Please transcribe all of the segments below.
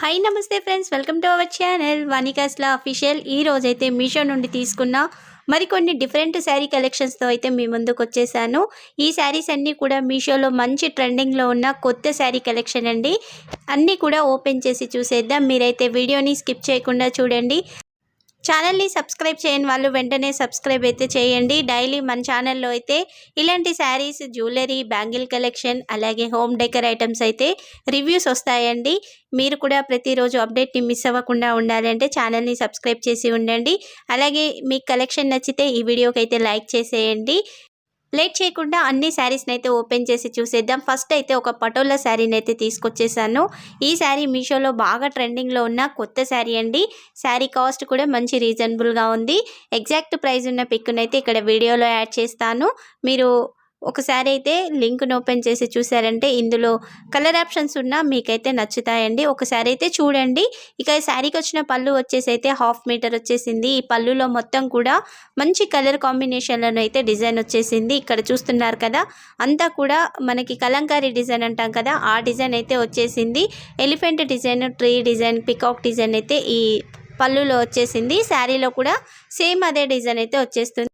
Hi నమస్తే friends welcome to our channel వనికాస్లా official ఈ రోజైతే మీషో నుండి తీసుకున్న మరికొన్ని డిఫరెంట్ శారీ కలెక్షన్స్తో అయితే మీ ముందుకు వచ్చేసాను. ఈ శారీస్ అన్నీ కూడా మీషోలో మంచి ట్రెండింగ్లో ఉన్న కొత్త శారీ కలెక్షన్ అండి. అన్నీ కూడా ఓపెన్ చేసి చూసేద్దాం. మీరైతే వీడియోని స్కిప్ చేయకుండా చూడండి. ఛానల్ని సబ్స్క్రైబ్ చేయని వాళ్ళు వెంటనే సబ్స్క్రైబ్ అయితే చేయండి. డైలీ మన ఛానల్లో అయితే ఇలాంటి శారీస్ జ్యువెలరీ బ్యాంగిల్ కలెక్షన్ అలాగే హోమ్ డెకర్ ఐటమ్స్ అయితే రివ్యూస్ వస్తాయండి. మీరు కూడా ప్రతిరోజు అప్డేట్ని మిస్ అవ్వకుండా ఉండాలంటే ఛానల్ని సబ్స్క్రైబ్ చేసి ఉండండి. అలాగే మీకు కలెక్షన్ నచ్చితే ఈ వీడియోకి అయితే లైక్ చేసేయండి. లేట్ చేయకుండా అన్ని శారీస్ని అయితే ఓపెన్ చేసి చూసేద్దాం. ఫస్ట్ అయితే ఒక పటోలా శారీని అయితే తీసుకొచ్చేసాను. ఈ శారీ మీషోలో బాగా ట్రెండింగ్లో ఉన్న కొత్త శారీ అండి. శారీ కాస్ట్ కూడా మంచి రీజనబుల్గా ఉంది. ఎగ్జాక్ట్ ప్రైస్ ఉన్న పిక్ను అయితే ఇక్కడ వీడియోలో యాడ్ చేస్తాను. మీరు ఒకసారి అయితే లింక్ను ఓపెన్ చేసి చూసారంటే ఇందులో కలర్ ఆప్షన్స్ ఉన్నా మీకైతే నచ్చుతాయండి. ఒకసారి అయితే చూడండి. ఇక శారీకి వచ్చిన పళ్ళు వచ్చేసి అయితే హాఫ్ మీటర్ వచ్చేసింది. ఈ పళ్ళులో మొత్తం కూడా మంచి కలర్ కాంబినేషన్లను అయితే డిజైన్ వచ్చేసింది. ఇక్కడ చూస్తున్నారు కదా అంతా కూడా మనకి కలంకారీ డిజైన్ అంటాం కదా ఆ డిజైన్ అయితే వచ్చేసింది. Elephant design tree design peacock design అయితే ఈ పళ్ళులో వచ్చేసింది. శారీలో కూడా సేమ్ అదే డిజైన్ అయితే వచ్చేస్తుంది.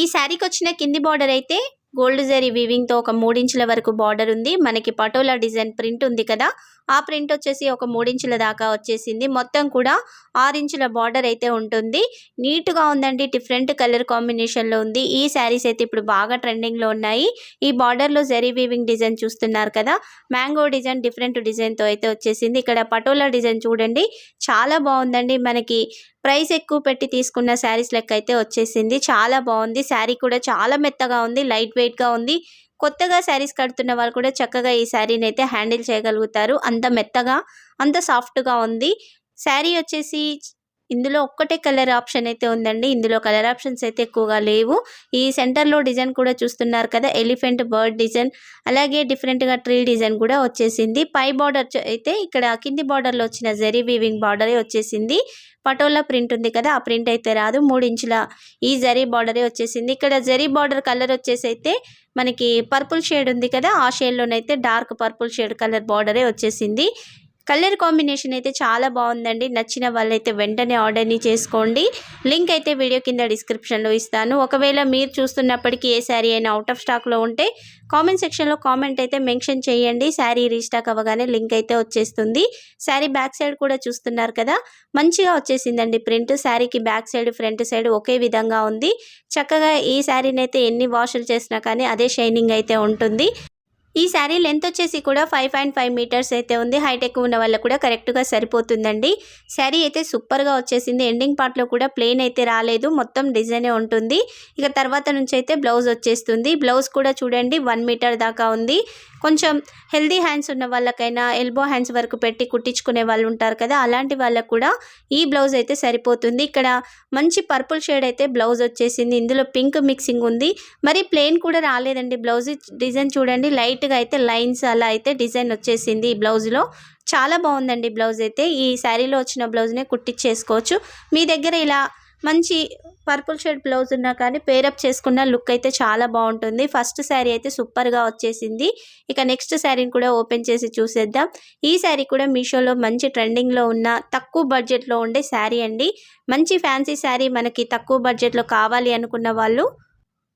ఈ శారీకి వచ్చిన కింది బార్డర్ అయితే గోల్డ్ జరీ వీవింగ్తో ఒక మూడించుల వరకు బార్డర్ ఉంది. మనకి పటోలా డిజైన్ ప్రింట్ ఉంది కదా. ఆ ప్రింట్ వచ్చేసి ఒక మూడించుల దాకా వచ్చేసింది. మొత్తం కూడా ఆరు ఇంచుల బార్డర్ అయితే ఉంటుంది. నీట్గా ఉందండి. డిఫరెంట్ కలర్ కాంబినేషన్లో ఉంది. ఈ శారీస్ అయితే ఇప్పుడు బాగా ట్రెండింగ్లో ఉన్నాయి. ఈ బార్డర్లో జరీ వీవింగ్ డిజైన్ చూస్తున్నారు కదా. మ్యాంగో డిజైన్ డిఫరెంట్ డిజైన్తో అయితే వచ్చేసింది. ఇక్కడ పటోలా డిజైన్ చూడండి. చాలా బాగుందండి. మనకి ప్రైస్ ఎక్కువ పెట్టి తీసుకున్న శారీస్ లెక్క అయితే వచ్చేసింది. చాలా బాగుంది. శారీ కూడా చాలా మెత్తగా ఉంది. లైట్ వెయిట్గా ఉంది. కొత్తగా శారీస్ కడుతున్న వాళ్ళు కూడా చక్కగా ఈ శారీని అయితే హ్యాండిల్ చేయగలుగుతారు. అంత మెత్తగా అంత సాఫ్ట్గా ఉంది. శారీ వచ్చేసి ఇందులో ఒక్కటే కలర్ ఆప్షన్ అయితే ఉందండి. ఇందులో కలర్ ఆప్షన్స్ అయితే ఎక్కువగా లేవు. ఈ సెంటర్లో డిజైన్ కూడా చూస్తున్నారు కదా ఎలిఫెంట్ బర్డ్ డిజైన్ అలాగే డిఫరెంట్గా ట్రీ డిజైన్ కూడా వచ్చేసింది. పై బార్డర్ అయితే ఇక్కడ కింది బార్డర్లో వచ్చిన జరీ వీవింగ్ బార్డరే వచ్చేసింది. పటోలా ప్రింట్ ఉంది కదా ఆ ప్రింట్ అయితే రాదు. మూడు ఇంచుల ఈ జరీ బార్డరే వచ్చేసింది. ఇక్కడ జరీ బార్డర్ కలర్ వచ్చేసి అయితే మనకి పర్పుల్ షేడ్ ఉంది కదా ఆ షేడ్లోనైతే డార్క్ పర్పుల్ షేడ్ కలర్ బార్డరే వచ్చేసింది. కలర్ కాంబినేషన్ అయితే చాలా బాగుందండి. నచ్చిన వాళ్ళైతే వెంటనే ఆర్డర్ని చేసుకోండి. లింక్ అయితే వీడియో కింద డిస్క్రిప్షన్లో ఇస్తాను. ఒకవేళ మీరు చూస్తున్నప్పటికీ ఏ శారీ అయినా అవుట్ ఆఫ్ స్టాక్లో ఉంటే కామెంట్ సెక్షన్లో కామెంట్ అయితే మెన్షన్ చేయండి. శారీ రీస్టాక్ అవ్వగానే లింక్ అయితే వచ్చేస్తుంది. శారీ బ్యాక్ సైడ్ కూడా చూస్తున్నారు కదా? మంచిగా వచ్చేసిందండి ప్రింట్ శారీకి బ్యాక్ సైడ్ ఫ్రంట్ సైడ్ ఒకే విధంగా ఉంది. చక్కగా ఈ శారీని అయితే ఎన్ని వాషులు చేసినా కానీ అదే షైనింగ్ అయితే ఉంటుంది. ఈ శారీ లెంత్ వచ్చేసి కూడా ఫైవ్ పాయింట్ ఫైవ్ మీటర్స్ అయితే ఉంది. హైట్ ఎక్కువ ఉన్న వాళ్ళకు కూడా కరెక్ట్గా సరిపోతుందండి. శారీ అయితే సూపర్గా వచ్చేసింది. ఎండింగ్ పార్ట్లో కూడా ప్లెయిన్ అయితే రాలేదు. మొత్తం డిజైనే ఉంటుంది. ఇక తర్వాత నుంచి అయితే బ్లౌజ్ వచ్చేస్తుంది. బ్లౌజ్ కూడా చూడండి వన్ మీటర్ దాకా ఉంది. కొంచెం హెల్దీ హ్యాండ్స్ ఉన్న వాళ్ళకైనా ఎల్బో హ్యాండ్స్ వరకు పెట్టి కుట్టించుకునే వాళ్ళు ఉంటారు కదా అలాంటి వాళ్ళకు కూడా ఈ బ్లౌజ్ అయితే సరిపోతుంది. ఇక్కడ మంచి పర్పుల్ షేడ్ అయితే బ్లౌజ్ వచ్చేసింది. ఇందులో పింక్ మిక్సింగ్ ఉంది. మరి ప్లెయిన్ కూడా రాలేదండి బ్లౌజ్. డిజైన్ చూడండి లైట్గా అయితే లైన్స్ అలా అయితే డిజైన్ వచ్చేసింది ఈ బ్లౌజ్లో. చాలా బాగుందండి బ్లౌజ్ అయితే. ఈ శారీలో వచ్చిన బ్లౌజ్నే కుట్టించేసుకోవచ్చు. మీ దగ్గర ఇలా మంచి పర్పుల్ షేడ్ బ్లౌజ్ ఉన్నా కానీ పేరప్ చేసుకున్న లుక్ అయితే చాలా బాగుంటుంది. ఫస్ట్ శారీ అయితే సూపర్గా వచ్చేసింది. ఇక నెక్స్ట్ శారీని కూడా ఓపెన్ చేసి చూసేద్దాం. ఈ శారీ కూడా మీషోలో మంచి ట్రెండింగ్లో ఉన్న తక్కువ బడ్జెట్లో ఉండే శారీ అండి. మంచి ఫ్యాన్సీ శారీ మనకి తక్కువ బడ్జెట్లో కావాలి అనుకున్న వాళ్ళు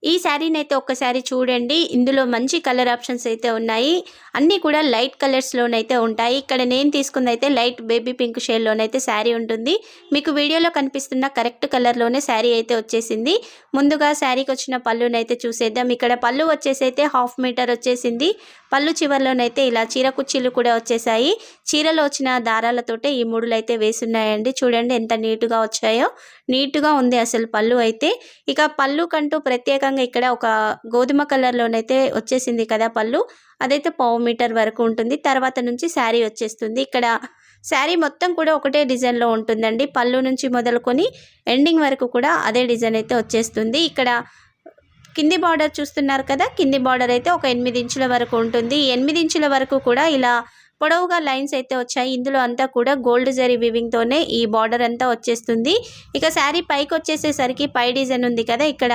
ఈ శారీని అయితే ఒక్కసారి చూడండి. ఇందులో మంచి కలర్ ఆప్షన్స్ అయితే ఉన్నాయి. అన్నీ కూడా లైట్ కలర్స్లోనైతే ఉంటాయి. ఇక్కడ నేను తీసుకుంది అయితే లైట్ బేబీ పింక్ షేడ్లోనైతే శారీ ఉంటుంది. మీకు వీడియోలో కనిపిస్తున్న కరెక్ట్ కలర్లోనే శారీ అయితే వచ్చేసింది. ముందుగా శారీకి వచ్చిన పళ్ళునైతే చూసేద్దాం. ఇక్కడ పళ్ళు వచ్చేసి అయితే హాఫ్ మీటర్ వచ్చేసింది. పళ్ళు చివరిలోనైతే ఇలా చీర కుర్చీలు కూడా వచ్చేసాయి. చీరలో వచ్చిన దారాలతోటే ఈ మూడులు అయితే వేసున్నాయండి. చూడండి ఎంత నీట్గా వచ్చాయో. నీట్గా ఉంది అసలు పళ్ళు అయితే. ఇక పళ్ళు కంటూ ప్రత్యేకంగా ఇక్కడ ఒక గోధుమ కలర్లోనైతే వచ్చేసింది కదా పళ్ళు. అదైతే పావు మీటర్ వరకు ఉంటుంది. తర్వాత నుంచి శారీ వచ్చేస్తుంది. ఇక్కడ శారీ మొత్తం కూడా ఒకటే డిజైన్లో ఉంటుందండి. పళ్ళు నుంచి మొదలుకొని ఎండింగ్ వరకు కూడా అదే డిజైన్ అయితే వచ్చేస్తుంది. ఇక్కడ కింది బార్డర్ చూస్తున్నారు కదా? కింది బార్డర్ అయితే ఒక ఎనిమిది ఇంచుల వరకు ఉంటుంది. ఎనిమిది ఇంచుల వరకు కూడా ఇలా పొడవుగా లైన్స్ అయితే వచ్చాయి. ఇందులో అంతా కూడా గోల్డ్ జరీ వివింగ్తోనే ఈ బార్డర్ అంతా వచ్చేస్తుంది. ఇక శారీ పైకి వచ్చేసేసరికి పై డిజైన్ ఉంది కదా ఇక్కడ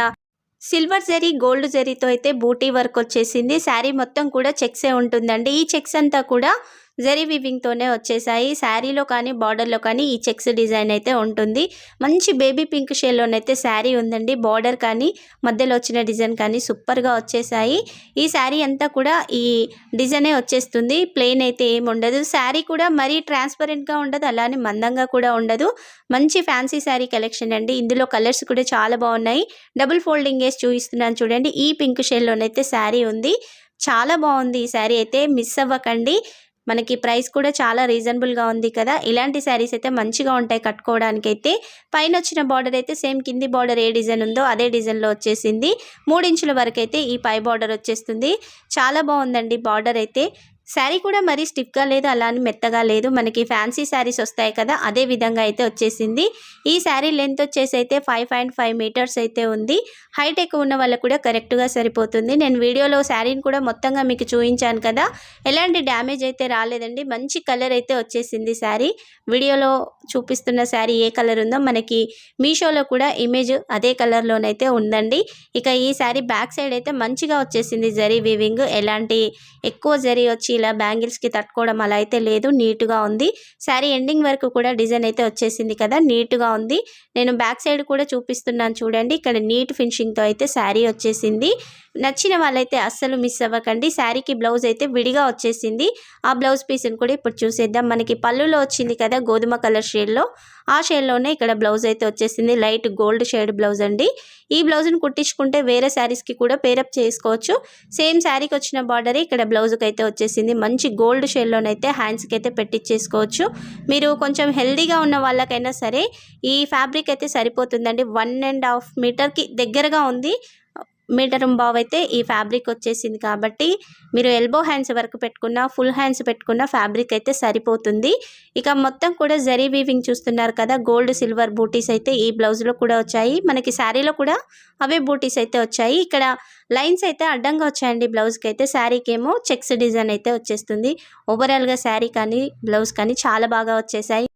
సిల్వర్ జరీ గోల్డ్ జరీతో అయితే బూటీ వర్క్ వచ్చేసింది. శారీ మొత్తం కూడా చెక్సే ఉంటుందండి. ఈ చెక్స్ అంతా కూడా జరీ వివింగ్తోనే వచ్చేసాయి. శారీలో కానీ బార్డర్లో కానీ ఈ చెక్స్ డిజైన్ అయితే ఉంటుంది. మంచి బేబీ పింక్ షేడ్లోనైతే శారీ ఉందండి. బార్డర్ కానీ మధ్యలో వచ్చిన డిజైన్ కానీ సూపర్గా వచ్చేసాయి. ఈ శారీ అంతా కూడా ఈ డిజైనే వచ్చేస్తుంది. ప్లెయిన్ అయితే ఏమి ఉండదు. శారీ కూడా మరీ ట్రాన్స్పరెంట్గా ఉండదు. అలానే మందంగా కూడా ఉండదు. మంచి ఫ్యాన్సీ శారీ కలెక్షన్ అండి. ఇందులో కలర్స్ కూడా చాలా బాగున్నాయి. డబుల్ ఫోల్డింగ్ వేసి చూపిస్తున్నాను చూడండి. ఈ పింక్ షేడ్లోనైతే శారీ ఉంది. చాలా బాగుంది ఈ శారీ అయితే. మిస్ అవ్వకండి. మనకి ప్రైస్ కూడా చాలా రీజనబుల్గా ఉంది కదా. ఇలాంటి శారీస్ అయితే మంచిగా ఉంటాయి కట్టుకోవడానికి అయితే పైన వచ్చిన బార్డర్ అయితే సేమ్ కింది బార్డర్ ఏ డిజైన్ ఉందో అదే డిజైన్లో వచ్చేసింది. మూడించుల వరకు అయితే ఈ పై బార్డర్ వచ్చేస్తుంది. చాలా బాగుందండి బార్డర్ అయితే. శారీ కూడా మరీ స్టిఫ్గా లేదు అలా అని మెత్తగా లేదు. మనకి ఫ్యాన్సీ శారీస్ వస్తాయి కదా అదే విధంగా అయితే వచ్చేసింది. ఈ శారీ లెంత్ వచ్చేసి అయితే ఫైవ్ పాయింట్ ఫైవ్ మీటర్స్ అయితే ఉంది. హైట్ ఎక్కువ ఉన్న వాళ్ళకు కూడా కరెక్ట్గా సరిపోతుంది. నేను వీడియోలో శారీని కూడా మొత్తంగా మీకు చూపించాను కదా ఎలాంటి డ్యామేజ్ అయితే రాలేదండి. మంచి కలర్ అయితే వచ్చేసింది శారీ. వీడియోలో చూపిస్తున్న శారీ ఏ కలర్ ఉందో మనకి మీషోలో కూడా ఇమేజ్ అదే కలర్లోనైతే ఉందండి. ఇక ఈ శారీ బ్యాక్ సైడ్ అయితే మంచిగా వచ్చేసింది జరీ వీవింగ్. ఎలాంటి ఎక్కువ జరీ వచ్చి ఇలా బ్యాంగిల్స్కి తట్టుకోవడం అలా అయితే లేదు నీట్గా ఉంది. శారీ ఎండింగ్ వరకు కూడా డిజైన్ అయితే వచ్చేసింది కదా నీట్గా ఉంది. నేను బ్యాక్ సైడ్ కూడా చూపిస్తున్నాను చూడండి ఇక్కడ నీట్ ఫినిషింగ్తో అయితే శారీ వచ్చేసింది. నచ్చిన వాళ్ళైతే అస్సలు మిస్ అవ్వకండి. శారీకి బ్లౌజ్ అయితే విడిగా వచ్చేసింది. ఆ బ్లౌజ్ పీస్ని కూడా ఇప్పుడు చూసేద్దాం. మనకి పళ్ళులో వచ్చింది కదా గోధుమ కలర్ షేడ్లో ఆ షేడ్లోనే ఇక్కడ బ్లౌజ్ అయితే వచ్చేసింది. లైట్ గోల్డ్ షేడ్ బ్లౌజ్ అండి. ఈ బ్లౌజ్ని కుట్టించుకుంటే వేరే శారీస్కి కూడా పేరప్ చేసుకోవచ్చు. సేమ్ శారీకి వచ్చిన బార్డర్ ఇక్కడ బ్లౌజ్కి అయితే వచ్చేసింది. మంచి గోల్డ్ షేడ్లోనైతే హ్యాండ్స్కి అయితే పెట్టించేసుకోవచ్చు మీరు కొంచెం హెల్దీగా ఉన్న వాళ్ళకైనా సరే ఈ ఫ్యాబ్రిక్ అయితే సరిపోతుందండి. వన్ అండ్ హాఫ్ మీటర్కి దగ్గరగా ఉంది. మీటర్ బావ్ అయితే ఈ ఫ్యాబ్రిక్ వచ్చేసింది కాబట్టి మీరు ఎల్బో హ్యాండ్స్ వరకు పెట్టుకున్న ఫుల్ హ్యాండ్స్ పెట్టుకున్న ఫ్యాబ్రిక్ అయితే సరిపోతుంది. ఇక మొత్తం కూడా జరీ వీవింగ్ చూస్తున్నారు కదా గోల్డ్ సిల్వర్ బూటీస్ అయితే ఈ బ్లౌజ్లో కూడా వచ్చాయి. మనకి శారీలో కూడా అవే బూటీస్ అయితే వచ్చాయి. ఇక్కడ లైన్స్ అయితే అడ్డంగా వచ్చాయండి బ్లౌజ్కి అయితే శారీకి ఏమో చెక్స్ డిజైన్ అయితే వచ్చేస్తుంది. ఓవరాల్గా శారీ కానీ బ్లౌజ్ కానీ చాలా బాగా వచ్చేసాయి.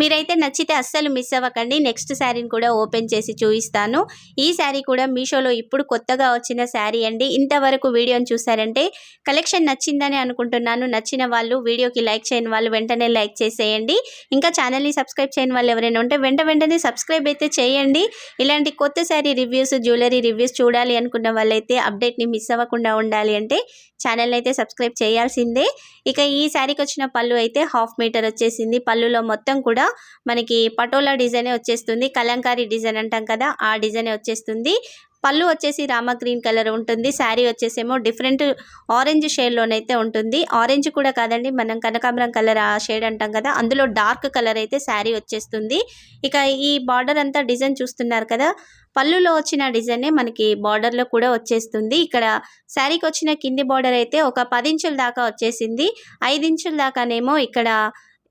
మీరైతే నచ్చితే అస్సలు మిస్ అవ్వకండి. నెక్స్ట్ శారీని కూడా ఓపెన్ చేసి చూపిస్తాను. ఈ శారీ కూడా మీషోలో ఇప్పుడు కొత్తగా వచ్చిన శారీ అండి. ఇంతవరకు వీడియోని చూసారంటే కలెక్షన్ నచ్చిందని అనుకుంటున్నాను. నచ్చిన వాళ్ళు వీడియోకి లైక్ చేయని వాళ్ళు వెంటనే లైక్ చేసేయండి. ఇంకా ఛానల్ని సబ్స్క్రైబ్ చేయని వాళ్ళు ఎవరైనా ఉంటే వెంట వెంటనే సబ్స్క్రైబ్ అయితే చేయండి. ఇలాంటి కొత్త శారీ రివ్యూస్ జ్యువెలరీ రివ్యూస్ చూడాలి అనుకున్న వాళ్ళైతే అప్డేట్ని మిస్ అవ్వకుండా ఉండాలి అంటే ఛానల్ అయితే సబ్స్క్రైబ్ చేయాల్సిందే. ఇక ఈ శారీకి వచ్చిన పళ్ళు అయితే హాఫ్ మీటర్ వచ్చేసింది. పళ్ళులో మొత్తం కూడా మనకి పటోలా డిజైనే వచ్చేస్తుంది. కలంకారీ డిజైన్ అంటాం కదా ఆ డిజైనే వచ్చేస్తుంది. పళ్ళు వచ్చేసి రామ గ్రీన్ కలర్ ఉంటుంది శారీ వచ్చేసేమో డిఫరెంట్ ఆరెంజ్ షేడ్లోనైతే ఉంటుంది. ఆరెంజ్ కూడా కాదండి మనం కనకాంబరం కలర్ ఆ షేడ్ అంటాం కదా అందులో డార్క్ కలర్ అయితే శారీ వచ్చేస్తుంది. ఇక ఈ బార్డర్ అంతా డిజైన్ చూస్తున్నారు కదా పళ్ళులో వచ్చిన డిజైనే మనకి బార్డర్లో కూడా వచ్చేస్తుంది. ఇక్కడ శారీకి వచ్చిన కింది బార్డర్ అయితే ఒక పది ఇంచుల దాకా వచ్చేసింది. ఐదు ఇంచుల దాకానేమో ఇక్కడ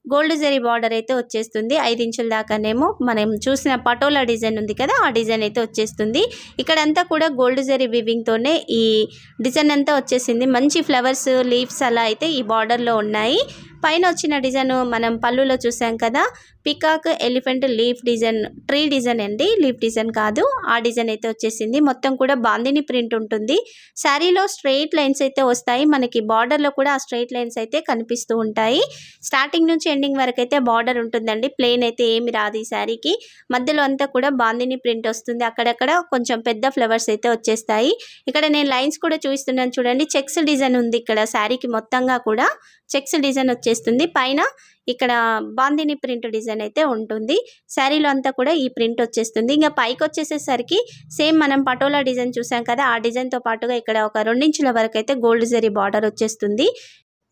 గోల్డ్ జరీ బార్డర్ అయితే వచ్చేస్తుంది. ఐదు ఇంచుల దాకానేమో మనం చూసిన పటోలా డిజైన్ ఉంది కదా ఆ డిజైన్ అయితే వచ్చేస్తుంది. ఇక్కడంతా కూడా గోల్డ్ జరీ వివింగ్తోనే ఈ డిజైన్ అంతా వచ్చేసింది. మంచి ఫ్లవర్స్ లీవ్స్ అలా అయితే ఈ బార్డర్లో ఉన్నాయి. పైన వచ్చిన డిజైన్ మనం పళ్ళులో చూసాం కదా peacock elephant leaf design tree design అండి. లీఫ్ డిజైన్ కాదు. ఆ డిజైన్ అయితే వచ్చేసింది. మొత్తం కూడా బాందిని ప్రింట్ ఉంటుంది. శారీలో స్ట్రెయిట్ లైన్స్ అయితే వస్తాయి. మనకి బార్డర్లో కూడా ఆ స్ట్రెయిట్ లైన్స్ అయితే కనిపిస్తూ ఉంటాయి. స్టార్టింగ్ నుంచి ఎండింగ్ వరకు అయితే బార్డర్ ఉంటుందండి. ప్లెయిన్ అయితే ఏమి రాదు ఈ శారీకి. మధ్యలో అంతా కూడా బాందిని ప్రింట్ వస్తుంది. అక్కడక్కడ కొంచెం పెద్ద ఫ్లవర్స్ అయితే వచ్చేస్తాయి. ఇక్కడ నేను లైన్స్ కూడా చూపిస్తున్నాను చూడండి. చెక్స్ డిజైన్ ఉంది ఇక్కడ శారీకి మొత్తంగా కూడా. చెక్స్ డిజైన్ వచ్చేస్తుంది. పైన ఇక్కడ బాందిని ప్రింట్ డిజైన్ అయితే ఉంటుంది. శారీలో అంతా కూడా ఈ ప్రింట్ వచ్చేస్తుంది. ఇంకా పైకి వచ్చేసేసరికి సేమ్ మనం పటోలా డిజైన్ చూసాం కదా ఆ డిజైన్తో పాటుగా ఇక్కడ ఒక రెండించుల వరకు అయితే గోల్డ్ జరీ బార్డర్ వచ్చేస్తుంది.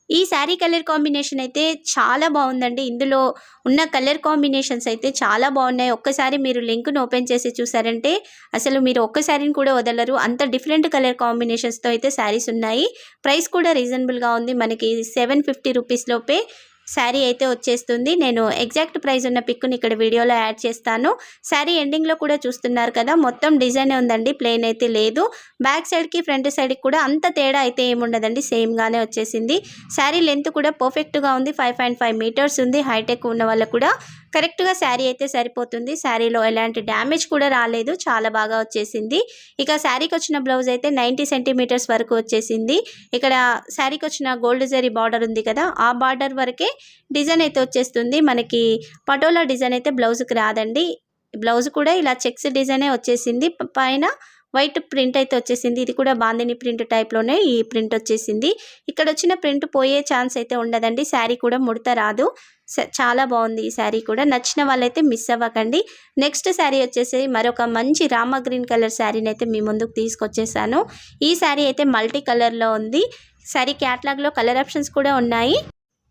ఈ శారీ కలర్ కాంబినేషన్ అయితే చాలా బాగుందండి. ఇందులో ఉన్న కలర్ కాంబినేషన్స్ అయితే చాలా బాగున్నాయి. ఒక్కసారి మీరు లింక్ను ఓపెన్ చేసి చూసారంటే అసలు మీరు ఒక్క శారీని కూడా వదలరు. అంత డిఫరెంట్ కలర్ కాంబినేషన్స్తో అయితే శారీస్ ఉన్నాయి. ప్రైస్ కూడా రీజనబుల్గా ఉంది. మనకి సెవెన్ ఫిఫ్టీ రూపీస్ లోపే శారీ అయితే వచ్చేస్తుంది. నేను ఎగ్జాక్ట్ ప్రైస్ ఉన్న పిక్ని ఇక్కడ వీడియోలో యాడ్ చేస్తాను. శారీ ఎండింగ్లో కూడా చూస్తున్నారు కదా మొత్తం డిజైన్ ఉందండి ప్లెయిన్ అయితే లేదు. బ్యాక్ సైడ్కి ఫ్రంట్ సైడ్కి కూడా అంత తేడా అయితే ఏముండదండి సేమ్గానే వచ్చేసింది. శారీ లెంత్ కూడా పర్ఫెక్ట్గా ఉంది ఫైవ్ పాయింట్ ఫైవ్ మీటర్స్ ఉంది హైటెక్ ఉన్న వాళ్ళకు కూడా. కరెక్ట్గా శారీ అయితే సరిపోతుంది. శారీలో ఎలాంటి డ్యామేజ్ కూడా రాలేదు. చాలా బాగా వచ్చేసింది. ఇక శారీకి వచ్చిన బ్లౌజ్ అయితే నైంటీ సెంటీమీటర్స్ వరకు వచ్చేసింది. ఇక్కడ శారీకి వచ్చిన గోల్డ్ జరీ బార్డర్ ఉంది కదా ఆ బార్డర్ వరకే డిజైన్ అయితే వచ్చేస్తుంది. మనకి పటోలా డిజైన్ అయితే బ్లౌజ్కి రాదండి. బ్లౌజ్ కూడా ఇలా చెక్స్ డిజైనే వచ్చేసింది. పైన వైట్ ప్రింట్ అయితే వచ్చేసింది. ఇది కూడా బాందిని ప్రింట్ టైప్లోనే ఈ ప్రింట్ వచ్చేసింది. ఇక్కడ వచ్చిన ప్రింట్ పోయే ఛాన్స్ అయితే ఉండదండి. శారీ కూడా ముడత రాదు. చాలా బాగుంది ఈ శారీ కూడా. నచ్చిన వాళ్ళైతే మిస్ అవ్వకండి. నెక్స్ట్ శారీ వచ్చేసి మరొక మంచి రామ గ్రీన్ కలర్ శారీని అయితే మీ ముందుకు తీసుకొచ్చేసాను. ఈ శారీ అయితే మల్టీ కలర్లో ఉంది. శారీ క్యాట్లాగ్లో కలర్ ఆప్షన్స్ కూడా ఉన్నాయి.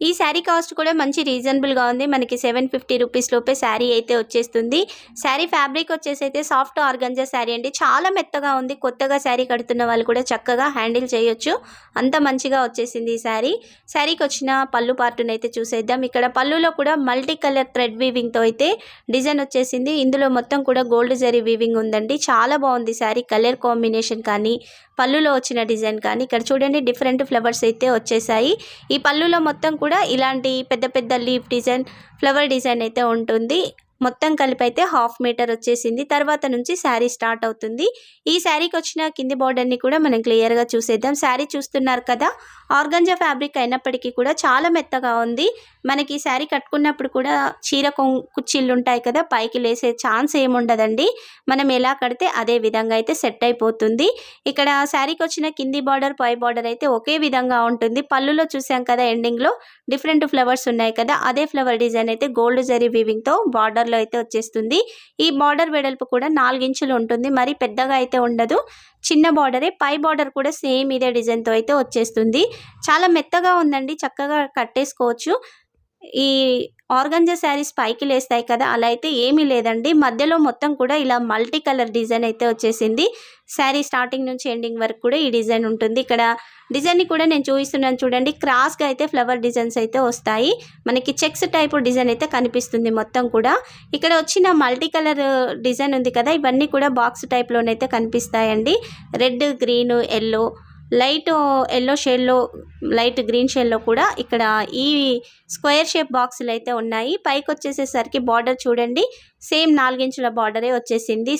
ఈ శారీ కాస్ట్ కూడా మంచి రీజనబుల్గా ఉంది. మనకి సెవెన్ ఫిఫ్టీ రూపీస్ లోపే శారీ అయితే వచ్చేస్తుంది. శారీ ఫ్యాబ్రిక్ వచ్చేసి అయితే సాఫ్ట్ ఆర్గంజా శారీ అండి. చాలా మెత్తగా ఉంది. కొత్తగా శారీ కడుతున్న వాళ్ళు కూడా చక్కగా హ్యాండిల్ చేయొచ్చు. అంత మంచిగా వచ్చేసింది ఈ శారీ. శారీకి వచ్చిన పళ్ళు పార్టును అయితే చూసేద్దాం. ఇక్కడ పళ్ళులో కూడా మల్టీ కలర్ థ్రెడ్ వీవింగ్తో అయితే డిజైన్ వచ్చేసింది. ఇందులో మొత్తం కూడా గోల్డ్ జరీ వీవింగ్ ఉందండి. చాలా బాగుంది శారీ. కలర్ కాంబినేషన్ కానీ పళ్ళులో వచ్చిన డిజైన్ కానీ ఇక్కడ చూడండి డిఫరెంట్ ఫ్లవర్స్ అయితే వచ్చేసాయి. ఈ పళ్ళులో మొత్తం కూడా ఇలాంటి పెద్ద పెద్ద లీఫ్ డిజైన్ ఫ్లవర్ డిజైన్ అయితే ఉంటుంది. మొత్తం కలిపి అయితే హాఫ్ మీటర్ వచ్చేసింది. తర్వాత నుంచి శారీ స్టార్ట్ అవుతుంది. ఈ శారీకి వచ్చిన కింది బార్డర్ని కూడా మనం క్లియర్గా చూసేద్దాం. శారీ చూస్తున్నారు కదా ఆర్గంజా ఫ్యాబ్రిక్ అయినప్పటికీ కూడా చాలా మెత్తగా ఉంది. మనకి శారీ కట్టుకున్నప్పుడు కూడా చీర కుచ్చిళ్ళు ఉంటాయి కదా పైకి లేసే ఛాన్స్ ఏముండదండి. మనం ఎలా కడితే అదే విధంగా అయితే సెట్ అయిపోతుంది. ఇక్కడ శారీకి వచ్చిన కింది బార్డర్ పై బార్డర్ అయితే ఒకే విధంగా ఉంటుంది. పళ్ళులో చూసాం కదా ఎండింగ్లో డిఫరెంట్ ఫ్లవర్స్ ఉన్నాయి కదా అదే ఫ్లవర్ డిజైన్ అయితే గోల్డ్ జరీ వీవింగ్తో బార్డర్లో అయితే వచ్చేస్తుంది. ఈ బార్డర్ వెడల్పు కూడా నాలుగించులు ఉంటుంది. మరి పెద్దగా అయితే ఉండదు. చిన్న బార్డరే పై బార్డర్ కూడా సేమ్ ఇదే డిజైన్తో అయితే వచ్చేస్తుంది. చాలా మెత్తగా ఉందండి చక్కగా కట్టేసుకోవచ్చు. ఈ ఆర్గంజా శారీస్ పైకి లేస్తాయి కదా అలా అయితే ఏమీ లేదండి. మధ్యలో మొత్తం కూడా ఇలా మల్టీ కలర్ డిజైన్ అయితే వచ్చేసింది. శారీ స్టార్టింగ్ నుంచి ఎండింగ్ వరకు కూడా ఈ డిజైన్ ఉంటుంది. ఇక్కడ డిజైన్ని కూడా నేను చూపిస్తున్నాను చూడండి. క్రాస్గా అయితే ఫ్లవర్ డిజైన్స్ అయితే వస్తాయి. మనకి చెక్స్ టైప్ డిజైన్ అయితే కనిపిస్తుంది మొత్తం కూడా. ఇక్కడ వచ్చిన మల్టీ కలర్ డిజైన్ ఉంది కదా ఇవన్నీ కూడా బాక్స్ టైప్లోనైతే కనిపిస్తాయండి. Red green yellow light yellow షేడ్లో లైట్ గ్రీన్ షేడ్లో కూడా ఇక్కడ ఈ స్క్వేర్ షేప్ బాక్సులు అయితే ఉన్నాయి. పైకి వచ్చేసేసరికి బార్డర్ చూడండి. సేమ్ నాలుగించుల బార్డరే వచ్చేసింది.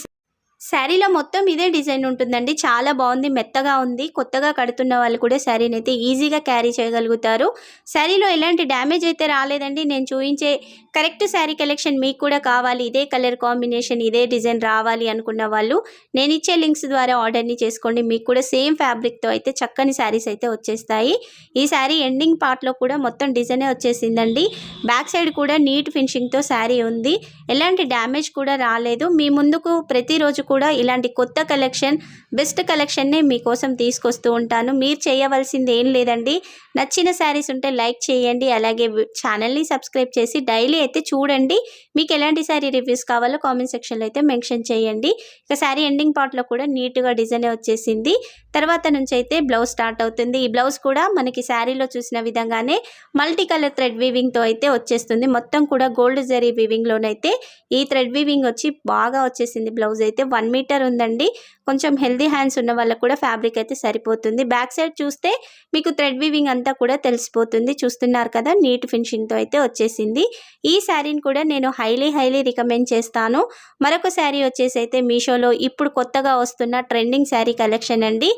శారీలో మొత్తం ఇదే డిజైన్ ఉంటుందండి. చాలా బాగుంది మెత్తగా ఉంది. కొత్తగా కడుతున్న వాళ్ళు కూడా శారీని అయితే ఈజీగా క్యారీ చేయగలుగుతారు. శారీలో ఎలాంటి డ్యామేజ్ అయితే రాలేదండి. నేను చూపించే కరెక్ట్ శారీ కలెక్షన్ మీకు కూడా కావాలి. ఇదే కలర్ కాంబినేషన్ ఇదే డిజైన్ రావాలి అనుకున్న వాళ్ళు నేను ఇచ్చే లింక్స్ ద్వారా ఆర్డర్ని చేసుకోండి. మీకు కూడా సేమ్ ఫ్యాబ్రిక్తో అయితే చక్కని శారీస్ అయితే వచ్చేస్తాయి. ఈ శారీ ఎండింగ్ పార్ట్లో కూడా మొత్తం డిజైనే వచ్చేసిందండి. బ్యాక్ సైడ్ కూడా నీట్ ఫినిషింగ్తో శారీ ఉంది. ఎలాంటి డ్యామేజ్ కూడా రాలేదు. మీ ముందుకు ప్రతిరోజు కూడా ఇలాంటి కొత్త కలెక్షన్ బెస్ట్ కలెక్షన్నే మీకోసం తీసుకొస్తూ ఉంటాను. మీరు చేయవలసింది ఏం లేదండి. నచ్చిన శారీస్ ఉంటే లైక్ చేయండి. అలాగే ఛానల్ని సబ్స్క్రైబ్ చేసి డైలీ అయితే చూడండి. మీకు ఎలాంటి శారీ రివ్యూస్ కావాలో కామెంట్ సెక్షన్లో అయితే మెన్షన్ చేయండి. ఇక శారీ ఎండింగ్ పార్ట్లో కూడా నీట్గా డిజైన్ వచ్చేసింది. తర్వాత నుంచి అయితే బ్లౌజ్ స్టార్ట్ అవుతుంది. ఈ బ్లౌజ్ కూడా మనకి శారీలో చూసిన విధంగానే మల్టీ కలర్ థ్రెడ్ వీవింగ్తో అయితే వచ్చేస్తుంది. మొత్తం కూడా గోల్డ్ జరీ వీవింగ్లోనైతే ఈ థ్రెడ్ వీవింగ్ వచ్చి బాగా వచ్చేసింది బ్లౌజ్ అయితే. వన్ మీటర్ ఉందండి. కొంచెం హెల్దీ హ్యాండ్స్ ఉన్న వాళ్ళకు కూడా ఫ్యాబ్రిక్ అయితే సరిపోతుంది. బ్యాక్ సైడ్ చూస్తే మీకు థ్రెడ్ వీవింగ్ అంతా కూడా తెలిసిపోతుంది. చూస్తున్నారు కదా నీట్ ఫినిషింగ్తో అయితే వచ్చేసింది. ఈ శారీని కూడా నేను హైలీ హైలీ రికమెండ్ చేస్తాను. మరొక శారీ వచ్చేసి అయితే మీషోలో ఇప్పుడు కొత్తగా వస్తున్న ట్రెండింగ్ శారీ కలెక్షన్ అండి.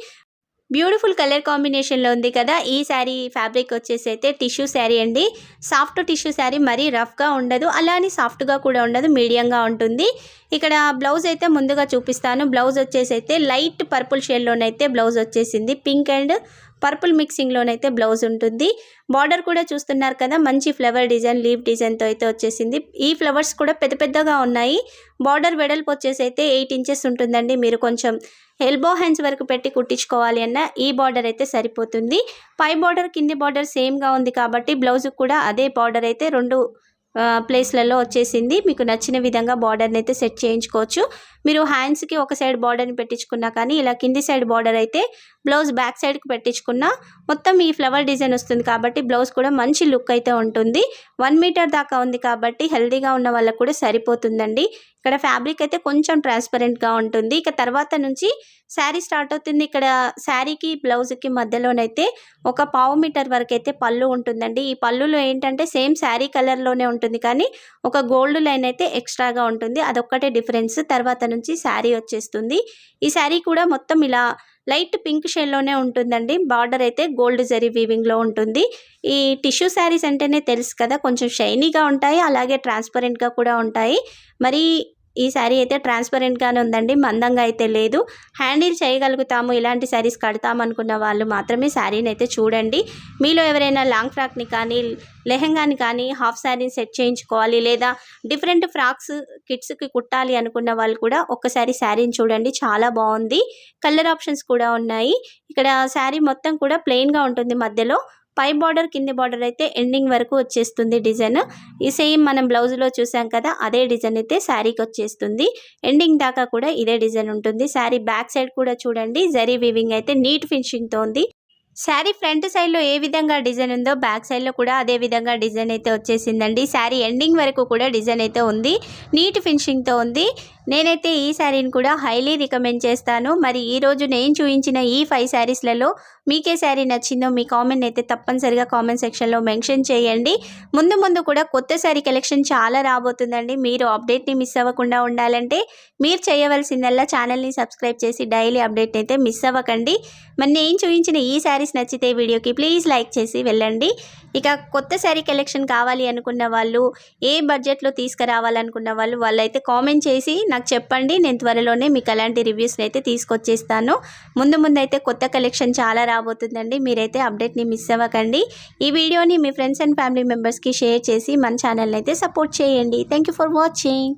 బ్యూటిఫుల్ కలర్ కాంబినేషన్లో ఉంది కదా. ఈ శారీ ఫ్యాబ్రిక్ వచ్చేసి అయితే టిష్యూ శారీ అండి. సాఫ్ట్ టిష్యూ శారీ మరీ రఫ్గా ఉండదు. అలానే సాఫ్ట్గా కూడా ఉండదు. మీడియంగా ఉంటుంది. ఇక్కడ బ్లౌజ్ అయితే ముందుగా చూపిస్తాను. బ్లౌజ్ వచ్చేసి అయితే లైట్ పర్పుల్ షేడ్లోనైతే బ్లౌజ్ వచ్చేసింది. పింక్ అండ్ పర్పుల్ మిక్సింగ్లోనైతే బ్లౌజ్ ఉంటుంది. బార్డర్ కూడా చూస్తున్నారు కదా మంచి ఫ్లవర్ డిజైన్ లీవ్ డిజైన్తో అయితే వచ్చేసింది. ఈ ఫ్లవర్స్ కూడా పెద్ద పెద్దగా ఉన్నాయి. బార్డర్ వెడల్పు వచ్చేసి అయితే ఎయిట్ ఇంచెస్ ఉంటుందండి. మీరు కొంచెం ఎల్బో హ్యాండ్స్ వరకు పెట్టి కుట్టించుకోవాలి అన్న ఈ బార్డర్ అయితే సరిపోతుంది. పై బార్డర్ కింది బార్డర్ సేమ్గా ఉంది కాబట్టి బ్లౌజ్కి కూడా అదే బార్డర్ అయితే రెండు ప్లేస్లలో వచ్చేసింది. మీకు నచ్చిన విధంగా బార్డర్ని అయితే సెట్ చేయించుకోవచ్చు. మీరు హ్యాండ్స్కి ఒక సైడ్ బార్డర్ని పెట్టించుకున్నా కానీ ఇలా కింది సైడ్ బార్డర్ అయితే బ్లౌజ్ బ్యాక్ సైడ్కి పెట్టించుకున్నా మొత్తం ఈ ఫ్లవర్ డిజైన్ వస్తుంది కాబట్టి బ్లౌజ్ కూడా మంచి లుక్ అయితే ఉంటుంది. వన్ మీటర్ దాకా ఉంది కాబట్టి హెల్దీగా ఉన్న వాళ్ళకు కూడా సరిపోతుందండి. ఇక్కడ ఫ్యాబ్రిక్ అయితే కొంచెం ట్రాన్స్పరెంట్గా ఉంటుంది. ఇక తర్వాత నుంచి శారీ స్టార్ట్ అవుతుంది. ఇక్కడ శారీకి బ్లౌజ్కి మధ్యలోనైతే ఒక పావు మీటర్ వరకు అయితే పళ్ళు ఉంటుందండి. ఈ పళ్ళులో ఏంటంటే సేమ్ శారీ కలర్లోనే ఉంటుంది కానీ ఒక గోల్డ్ లైన్ అయితే ఎక్స్ట్రాగా ఉంటుంది. అదొక్కటే డిఫరెన్స్ తర్వాత నుంచి శారీ వచ్చేస్తుంది. ఈ శారీ కూడా మొత్తం ఇలా లైట్ పింక్ షేడ్లోనే ఉంటుందండి. బార్డర్ అయితే గోల్డ్ జరీ వీవింగ్లో ఉంటుంది. ఈ టిష్యూ శారీస్ అంటేనే తెలుసు కదా కొంచెం షైనీగా ఉంటాయి అలాగే ట్రాన్స్పరెంట్గా కూడా ఉంటాయి. మరి ఈ శారీ అయితే ట్రాన్స్పరెంట్గానే ఉందండి మందంగా అయితే లేదు. హ్యాండిల్ చేయగలుగుతాము ఇలాంటి శారీస్ కడతామనుకున్న వాళ్ళు మాత్రమే శారీని అయితే చూడండి. మీలో ఎవరైనా లాంగ్ ఫ్రాక్ని కానీ లెహంగాని కానీ హాఫ్ శారీని సెట్ చేయించుకోవాలి లేదా డిఫరెంట్ ఫ్రాక్స్ కిడ్స్కి కుట్టాలి అనుకున్న వాళ్ళు కూడా ఒక్కసారి శారీని చూడండి చాలా బాగుంది. కలర్ ఆప్షన్స్ కూడా ఉన్నాయి. ఇక్కడ శారీ మొత్తం కూడా ప్లెయిన్గా ఉంటుంది మధ్యలో. పై బార్డర్ కింది బార్డర్ అయితే ఎండింగ్ వరకు వచ్చేస్తుంది డిజైన్. ఈ సేమ్ మనం బ్లౌజ్లో చూసాం కదా అదే డిజైన్ అయితే శారీకి వచ్చేస్తుంది. ఎండింగ్ దాకా కూడా ఇదే డిజైన్ ఉంటుంది. శారీ బ్యాక్ సైడ్ కూడా చూడండి జరీ వీవింగ్ అయితే నీట్ ఫినిషింగ్తో ఉంది. శారీ ఫ్రంట్ సైడ్లో ఏ విధంగా డిజైన్ ఉందో బ్యాక్ సైడ్లో కూడా అదే విధంగా డిజైన్ అయితే వచ్చేసిందండి. శారీ ఎండింగ్ వరకు కూడా డిజైన్ అయితే ఉంది నీట్ ఫినిషింగ్తో ఉంది. నేనైతే ఈ శారీని కూడా హైలీ రికమెండ్ చేస్తాను. మరి ఈరోజు నేను చూపించిన ఈ ఫైవ్ శారీస్లలో మీకే శారీ నచ్చిందో మీ కామెంట్ అయితే తప్పనిసరిగా కామెంట్ సెక్షన్లో మెన్షన్ చేయండి. ముందు ముందు కూడా కొత్త శారీ కలెక్షన్ చాలా రాబోతుందండి. మీరు అప్డేట్ని మిస్ అవ్వకుండా ఉండాలంటే మీరు చేయవలసిందల్లా ఛానల్ని సబ్స్క్రైబ్ చేసి డైలీ అప్డేట్ అయితే మిస్ అవ్వకండి. మరి నేను చూపించిన ఈ శారీస్ నచ్చితే వీడియోకి ప్లీజ్ లైక్ చేసి వెళ్ళండి. ఇక కొత్త శారీ కలెక్షన్ కావాలి అనుకున్న వాళ్ళు ఏ బడ్జెట్లో తీసుకురావాలనుకున్న వాళ్ళు వాళ్ళైతే కామెంట్ చేసి నాకు చెప్పండి. నేను త్వరలోనే మీకు అలాంటి రివ్యూస్ని అయితే తీసుకొచ్చేస్తాను. ముందు ముందు అయితే కొత్త కలెక్షన్ చాలా రాబోతుందండి. మీరైతే అప్డేట్ని మిస్ అవ్వకండి. ఈ వీడియోని మీ ఫ్రెండ్స్ అండ్ ఫ్యామిలీ మెంబర్స్కి షేర్ చేసి మన ఛానల్ని అయితే సపోర్ట్ చేయండి. Thank you for watching.